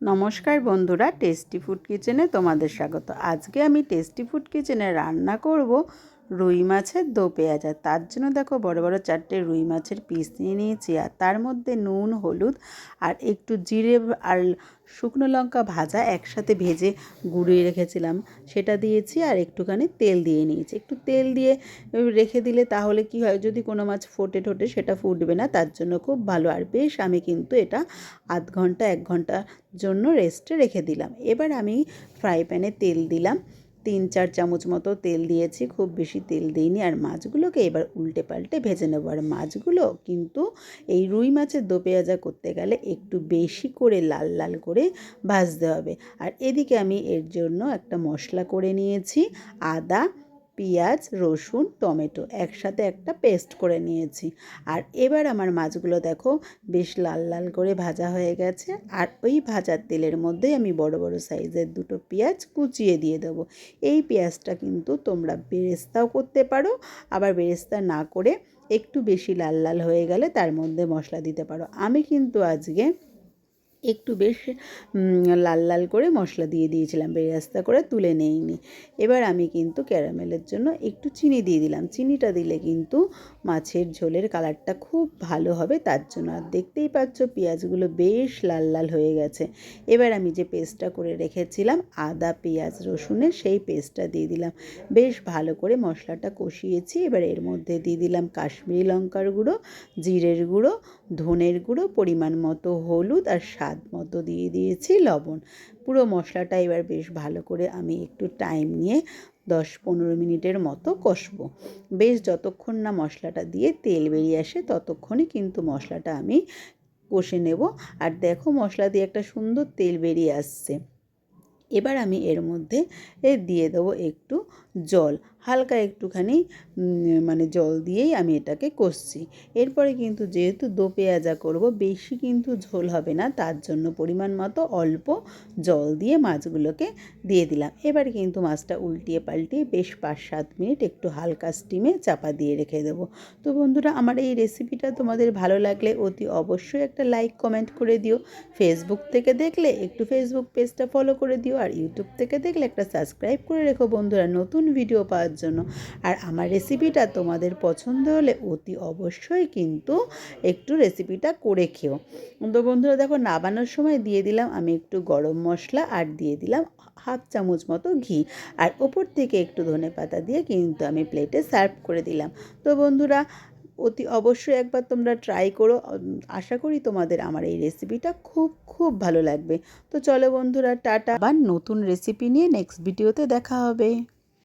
নমস্কার বন্ধুরা tasty food কিচেনে তোমাদের স্বাগত। আজকে আমি টেস্টি ফুড কিচেনে রান্না করব রুই মাছের দো পেঁয়াজ। আর তার জন্য দেখো বড় বড় চারটে রুই মাছের পিস নিয়ে নিয়েছি। আর তার মধ্যে নুন, হলুদ আর একটু জিরে আর শুকনো লঙ্কা ভাজা একসাথে ভেজে গুঁড়িয়ে রেখেছিলাম। সেটা দিয়েছি আর একটুখানি তেল দিয়ে নিয়েছি। একটু তেল দিয়ে রেখে দিলে তাহলে কি হয়, যদি কোনো মাছ ফোটে ঠোটে সেটা ফুটবে না। তার জন্য খুব ভালো। আর বেশ আমি কিন্তু এটা আধ ঘণ্টা, এক ঘণ্টার জন্য রেস্টে রেখে দিলাম। এবার আমি ফ্রাই প্যানে তেল দিলাম। তিন চার চামচ মতো তেল দিয়েছি, খুব বেশি তেল দিইনি। আর মাছগুলোকে এবার উল্টে পাল্টে ভেজে নেব। আর মাছগুলো কিন্তু এই রুই মাছের দো পেঁয়াজা করতে গেলে একটু বেশি করে লাল লাল করে ভাজতে হবে। আর এদিকে আমি এর জন্য একটা মশলা করে নিয়েছি, আদা পেঁয়াজ, রসুন, টমেটো একসাথে একটা পেস্ট করে নিয়েছি। আর এবার আমার মাছগুলো দেখো বেশ লাল লাল করে ভাজা হয়ে গেছে। আর ওই ভাজার তেলের মধ্যেই আমি বড় বড় সাইজের দুটো পেঁয়াজ কুচিয়ে দিয়ে দেবো। এই পেঁয়াজটা কিন্তু তোমরা বেরেস্তাও করতে পারো, আবার বেরেস্তা না করে একটু বেশি লাল লাল হয়ে গেলে তার মধ্যে মশলা দিতে পারো। আমি কিন্তু আজকে একটু বেশ লাল লাল করে মশলা দিয়ে দিয়েছিলাম, বেরাস্তা করে তুলে নেইনি। এবার আমি কিন্তু ক্যারামেলের জন্য একটু চিনি দিয়ে দিলাম। চিনিটা দিলে কিন্তু মাছের ঝোলের কালারটা খুব ভালো হবে, তার জন্য আর দেখতেই পাচ্ছ পেঁয়াজগুলো বেশ লাল লাল হয়ে গেছে। এবার আমি যে পেস্টটা করে রেখেছিলাম, আদা, পেঁয়াজ, রসুনের সেই পেস্টটা দিয়ে দিলাম। বেশ ভালো করে মশলাটা কষিয়েছি, এবার এর মধ্যে দিয়ে দিলাম কাশ্মীরি লঙ্কার গুঁড়ো, জিরের গুঁড়ো, ধনের গুঁড়ো, পরিমাণ মতো হলুদ আর স্বাদ মতো দিয়ে দিয়েছি লবণ। পুরো মশলাটা এবার বেশ ভালো করে আমি একটু টাইম নিয়ে দশ পনেরো মিনিটের মতো কষবো। বেশ যতক্ষণ না মশলাটা দিয়ে তেল বেরিয়ে আসে, ততক্ষণই কিন্তু মশলাটা আমি কষে নেব। আর দেখো মশলা দিয়ে একটা সুন্দর তেল বেরিয়ে আসছে। এবার আমি এর মধ্যে দিয়ে দেবো একটু জল। হালকা একটুখানি মানে জল দিয়েই আমি এটাকে কষছি। এরপরে কিন্তু যেহেতু দো পেঁয়াজা করব, বেশি কিন্তু ঝোল হবে না, তার জন্য পরিমাণ মতো অল্প জল দিয়ে মাছগুলোকে দিয়ে দিলাম। এবার কিন্তু মাছটা উল্টিয়ে পাল্টিয়ে বেশ পাঁচ সাত মিনিট একটু হালকা স্টিমে চাপা দিয়ে রেখে দেবো। তো বন্ধুরা, আমার এই রেসিপিটা তোমাদের ভালো লাগলে অতি অবশ্যই একটা লাইক, কমেন্ট করে দিও। ফেসবুক থেকে দেখলে একটু ফেসবুক পেজটা ফলো করে দিও, আর ইউটিউব থেকে দেখলে একটা সাবস্ক্রাইব করে রেখো। বন্ধুরা, নতুন ভিডিও পাওয়ার জন্য। আর আমার রেসিপিটা তোমাদের পছন্দ হলে অতি অবশ্যই কিন্তু একটু রেসিপিটা করে খেও। তো বন্ধুরা দেখো, নাবানোর সময় দিয়ে দিলাম আমি একটু গরম মশলা আর দিয়ে দিলাম হাফ চামচ মতো ঘি। আর ওপর থেকে একটু ধনে পাতা দিয়ে কিন্তু আমি প্লেটে সার্ভ করে দিলাম। তো বন্ধুরা, অতি অবশ্যই একবার তোমরা ট্রাই করো। আশা করি তোমাদের আমার এই রেসিপিটা খুব খুব ভালো লাগবে। তো চলো বন্ধুরা, টাটা। আবার নতুন রেসিপি নিয়ে নেক্সট ভিডিওতে দেখা হবে।